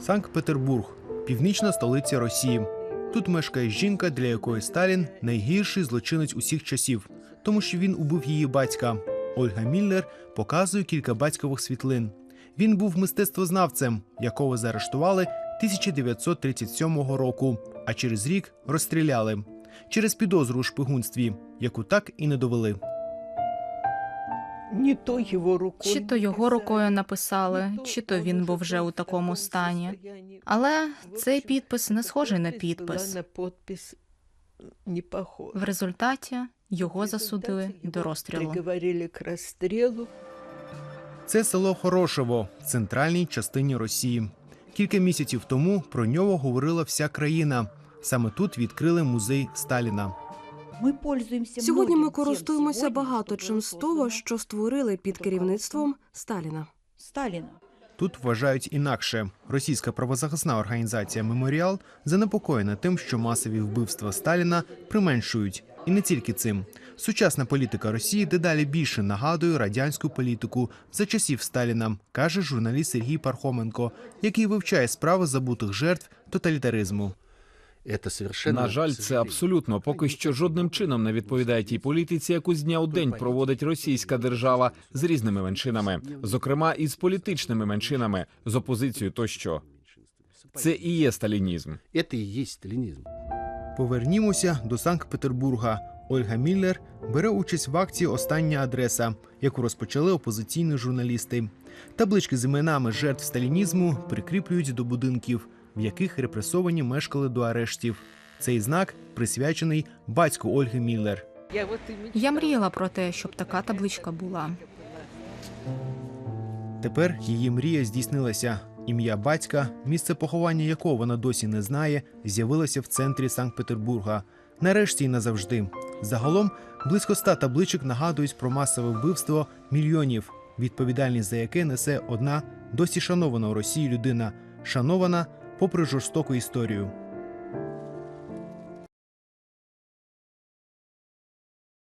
Санкт-Петербург, північна столиця Росії. Тут мешкає жінка, для якої Сталін найгірший злочинець усіх часів, тому що він убив її батька. Ольга Міллер показує кілька батькових світлин. Він був мистецтвознавцем, якого заарештували 1937 року, а через рік розстріляли через підозру у шпигунстві, яку так і не довели. Чи то його рукою написали, чи то він був вже у такому стані. Але цей підпис не схожий на підпис. В результаті його засудили до розстрілу. Це село Хорошево в центральній частині Росії. Кілька місяців тому про нього говорила вся країна. Саме тут відкрили музей Сталіна. Ми пользуємося Сьогодні ми користуємося багато чим з того, що створили під керівництвом Сталіна. Сталіна. Тут вважають інакше. Російська правозахисна організація Меморіал занепокоєна тим, що масові вбивства Сталіна применшують. І не тільки цим. Сучасна політика Росії дедалі більше нагадує радянську політику за часів Сталіна, каже журналіст Сергій Пархоменко, який вивчає справи забутих жертв тоталітаризму. Это совершенно... На жаль, це абсолютно поки що жодним чином не відповідає тій політиці, яку з дня у день проводить російська держава з різними меншинами, зокрема із політичними меншинами, з опозицією тощо. Це і є сталінізм. Это и есть сталинизм. Повернімося до Санкт-Петербурга. Ольга Міллер бере участь в акції Остання адреса, яку розпочали опозиційні журналісти. Таблички з іменами жертв сталінізму прикріплюють до будинків, в яких репресовані мешкали до арештів. Цей знак присвячений батьку Ольги Міллер. Я, мріяла про те, щоб така табличка була. Тепер її мрія здійснилася. Ім'я батька, місце поховання якого вона досі не знає, з'явилося в центрі Санкт-Петербурга. Нарешті й назавжди. Загалом близько ста табличок нагадують про масове вбивство мільйонів, відповідальність за яке несе одна досі шанована у Росії людина, шанована попри жорстоку історію.